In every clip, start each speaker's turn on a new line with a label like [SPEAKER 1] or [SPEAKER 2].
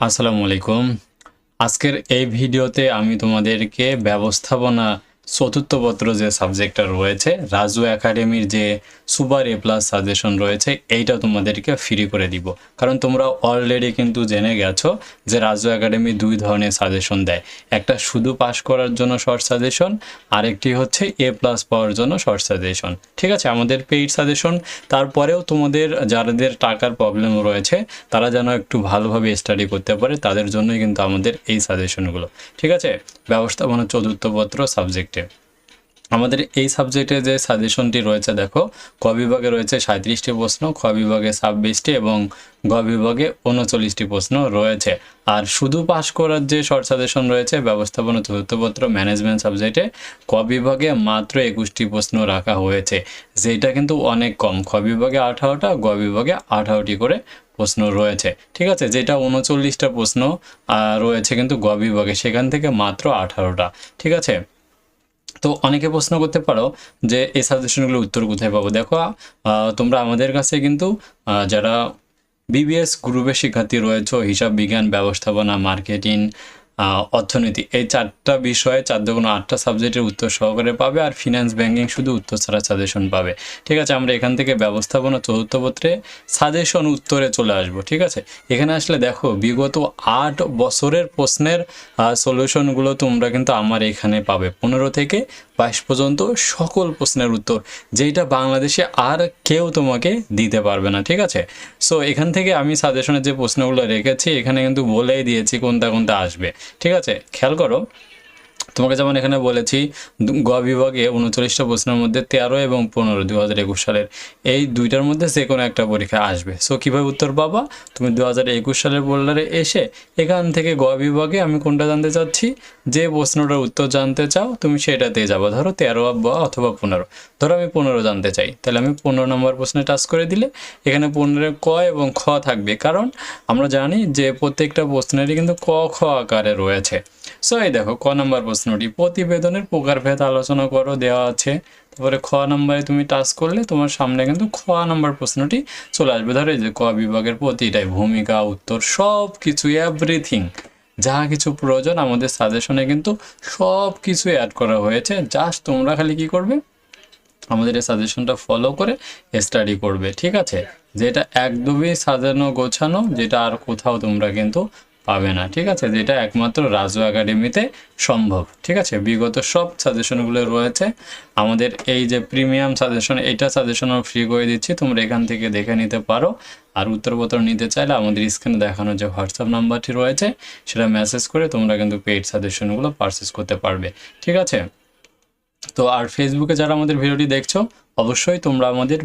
[SPEAKER 1] আসসালামু আলাইকুম। আজকের এই ভিডিওতে আমি তোমাদেরকে ব্যবস্থাপনা চতুর্থ পত্র যে সাবজেক্টটা রয়েছে, রাজু একাডেমির যে সুপার এ প্লাস সাজেশন রয়েছে, এইটা তোমাদেরকে ফ্রি করে দিব। কারণ তোমরা অলরেডি কিন্তু জেনে গেছো যে রাজু একাডেমি দুই ধরনের সাজেশন দেয়। একটা শুধু পাশ করার জন্য শর্ট সাজেশন আরেকটি হচ্ছে এ প্লাস পাওয়ার জন্য শর্ট সাজেশন ঠিক আছে? আমাদের পেইড সাজেশন তারপরেও তোমাদের যাদের টাকার প্রবলেম রয়েছে, তারা যেন একটু ভালোভাবে স্টাডি করতে পারে, তাদের জন্যই কিন্তু আমাদের এই সাজেশনগুলো ঠিক আছে? ব্যবস্থাপনা চতুর্থ পত্র সাবজেক্টে আমাদের এই সাবজেক্টে যে সাজেশনটি রয়েছে, দেখো, ক বিভাগে রয়েছে সাঁত্রিশটি প্রশ্ন, খ বিভাগে ছাব্বিশটি এবং গ বিভাগে উনচল্লিশটি প্রশ্ন রয়েছে। আর শুধু পাশ করার যে শর্ট সাজেশন রয়েছে, ব্যবস্থাপনা চতুর্থপত্র ম্যানেজমেন্ট সাবজেক্টে ক বিভাগে মাত্র একুশটি প্রশ্ন রাখা হয়েছে। যেটা কিন্তু অনেক কম। খ বিভাগে আঠারোটা, গ বিভাগে আঠারোটি করে প্রশ্ন রয়েছে। ঠিক আছে? যেটা উনচল্লিশটা প্রশ্ন রয়েছে কিন্তু গ বিভাগে। সেখান থেকে মাত্র আঠারোটা। ঠিক আছে? তো অনেকে প্রশ্ন করতে পারো যে এই সাজেশনগুলো উত্তর কোথায় পাবো? দেখো তোমরা আমাদের কাছে কিন্তু যারা বিবিএস গ্রুপের শিক্ষার্থী রয়েছে, হিসাব বিজ্ঞান, ব্যবস্থাপনা মার্কেটিং অর্থনীতি। এই চারটা বিষয়ে চার কোনো আটটা সাবজেক্টের উত্তর সহকারে পাবে আর ফিনান্স ব্যাংকিং শুধু উত্তর ছাড়া সাজেশন পাবে। ঠিক আছে, আমরা এখান থেকে ব্যবস্থাপনা চতুর্থ পত্রে সাজেশন উত্তরে চলে আসব, ঠিক আছে? এখানে আসলে দেখো, বিগত আট বছরের প্রশ্নের সলিউশনগুলো তোমরা কিন্তু আমার এখানে পাবে। পনেরো থেকে বাইশ পর্যন্ত সকল প্রশ্নের উত্তর যেটা বাংলাদেশে আর কেউ তোমাকে দিতে পারবে না, ঠিক আছে? সো এখান থেকে আমি সাজেশনের যে প্রশ্নগুলো রেখেছি, এখানে কিন্তু বলেই দিয়েছি কোনটা কোনটা আসবে। ঠিক আছে খেয়াল করো। তোমাকে যেমন এখানে বলেছি গ বিভাগে উনচল্লিশটা প্রশ্নের মধ্যে তেরো এবং পনেরো দু হাজার একুশ সালের। এই দুইটার মধ্যে যে কোনো একটা পরীক্ষা আসবে। সো কীভাবে উত্তর পাবা? তুমি দু হাজার একুশ সালের বোল্ডারে এসে এখান থেকে গ বিভাগে আমি কোনটা জানতে চাচ্ছি? যে প্রশ্নটার উত্তর জানতে চাও, তুমি সেটাতে যাব। ধরো তেরো বা অথবা পনেরো। ধরো আমি পনেরো জানতে চাই। তাহলে আমি পনেরো নম্বর প্রশ্নে টাচ করে দিলে এখানে পনেরো ক এবং খ থাকবে। কারণ আমরা জানি যে প্রত্যেকটা প্রশ্নেরই কিন্তু ক, খ আকারে রয়েছে। সো এই দেখো, ক নম্বর প্রশ্নটি। প্রতিবেদনের প্রকারভেদ আলোচনা করো, দেওয়া আছে। তারপরে খ নম্বরে তুমি টাচ করলে তোমার সামনে কিন্তু খ নম্বর প্রশ্নটি চলে আসবে। ধরো যে ক বিভাগের প্রতিটাই, ভূমিকা, উত্তর সব কিছু এভরিথিং যা কিছু প্রয়োজন আমাদের সাজেশনে কিন্তু সব কিছু অ্যাড করা হয়েছে। জাস্ট তোমরা খালি কি করবে? আমাদের এই সাজেশনটা ফলো করে স্টাডি করবে, ঠিক আছে? যেটা একদমই সাজানো গোছানো, যেটা আর কোথাও তোমরা কিন্তু পাবে না, ঠিক আছে? যেটা একমাত্র রাজু একাডেমিতে সম্ভব, ঠিক আছে? বিগত সব সাজেশনগুলো রয়েছে। আমাদের এই যে প্রিমিয়াম সাজেশন এইটা সাজেশন ফ্রি করে দিচ্ছি, তোমরা এখান থেকে দেখে নিতে পারো। আর উত্তরপত্র নিতে চাইলে আমাদের স্ক্রিনে দেখানো যে হোয়াটসঅ্যাপ নাম্বারটি রয়েছে, সেটা মেসেজ করে তোমরা কিন্তু পেইড সাজেশনগুলো পারচেস করতে পারবে, ঠিক আছে? তো আর ফেসবুকে যারা আমাদের ভিডিওটি দেখছ, অবশ্যই তোমরা আমাদের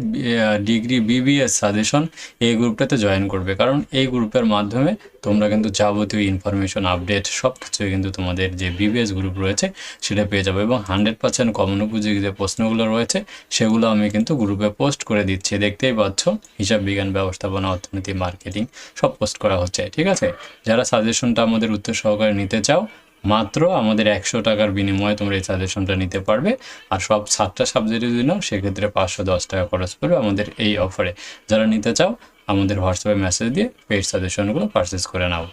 [SPEAKER 1] ডিগ্রি বিবিএস সাজেশন এই গ্রুপটাতে জয়েন করবে। কারণ এই গ্রুপের মাধ্যমে তোমরা কিন্তু যাবতীয় ইনফরমেশন আপডেট সব কিছুই কিন্তু তোমাদের যে বিবিএস গ্রুপ রয়েছে, সেটা পেয়ে যাবে এবং হান্ড্রেড পার্সেন্ট কমন উপযোগী যে প্রশ্নগুলো রয়েছে, সেগুলো আমি কিন্তু গ্রুপে পোস্ট করে দিচ্ছি। দেখতেই পাচ্ছ, হিসাব বিজ্ঞান ব্যবস্থাপনা, অর্থনীতি মার্কেটিং সব পোস্ট করা হচ্ছে, ঠিক আছে? যারা সাজেশনটা আমাদের উত্তর সহকারে নিতে চাও মাত্র আমাদের একশো টাকার বিনিময়ে তোমরা এই সাজেশনটা নিতে পারবে। আর সব সাতটা সাবজেক্টের জন্য সেক্ষেত্রে পাঁচশো দশ টাকা খরচ পড়বে আমাদের এই অফারে যারা নিতে চাও, আমাদের হোয়াটসঅ্যাপে মেসেজ দিয়ে পেড সাজেশনগুলো পারচেস করে নাও।